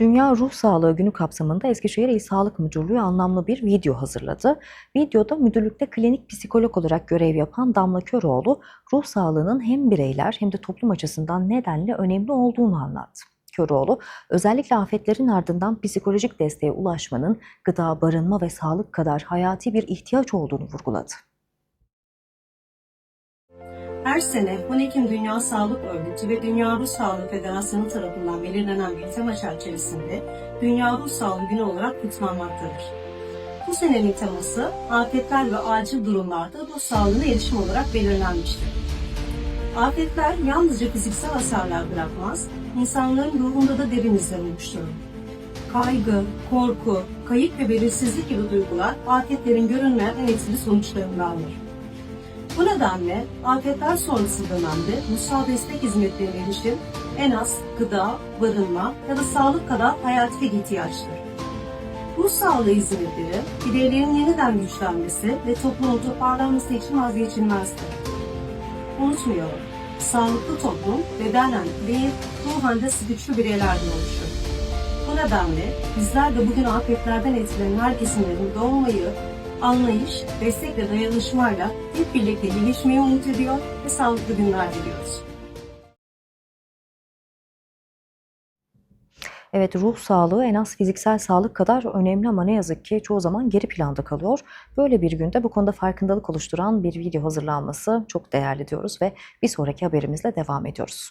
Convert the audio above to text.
Dünya Ruh Sağlığı Günü kapsamında Eskişehir İl Sağlık Müdürlüğü anlamlı bir video hazırladı. Videoda müdürlükte klinik psikolog olarak görev yapan Damla Köroğlu, ruh sağlığının hem bireyler hem de toplum açısından nedenle önemli olduğunu anlattı. Köroğlu, özellikle afetlerin ardından psikolojik desteğe ulaşmanın gıda, barınma ve sağlık kadar hayati bir ihtiyaç olduğunu vurguladı. Her sene 12 Ekim Dünya Sağlık Örgütü ve Dünya Ruh Sağlığı Federasyonu tarafından belirlenen bir tema çerçevesinde Dünya Ruh Sağlığı Günü olarak kutlanmaktadır. Bu senenin teması afetler ve acil durumlarda ruh sağlığına erişim olarak belirlenmiştir. Afetler yalnızca fiziksel hasarlar bırakmaz, insanların ruhunda da derin izler oluşturur. Kaygı, korku, kayıp ve belirsizlik gibi duygular afetlerin görünmeyen en etkili sonuçlarındandır. Bu nedenle afetler sonrası dönemde ruhsal destek hizmetlerine erişim en az gıda, barınma ya da sağlık kadar hayati ihtiyaçtır. Ruh sağlığı hizmetleri bireylerin yeniden güçlenmesi ve toplumun toparlanması için vazgeçilmezdir. Unutmayalım, sağlıklı toplum bedenen değil ruhen de güçlü bireylerden oluşur. Bu nedenle bizler de bugün afetlerden etkilenen her kesimlerin doğmayı, anlayış, destek ve dayanışmayla hep birlikte iyileşmeyi umut ediyor ve sağlıklı günler diliyoruz. Evet ruh sağlığı en az fiziksel sağlık kadar önemli ama ne yazık ki çoğu zaman geri planda kalıyor. Böyle bir günde bu konuda farkındalık oluşturan bir video hazırlanması çok değerli diyoruz ve bir sonraki haberimizle devam ediyoruz.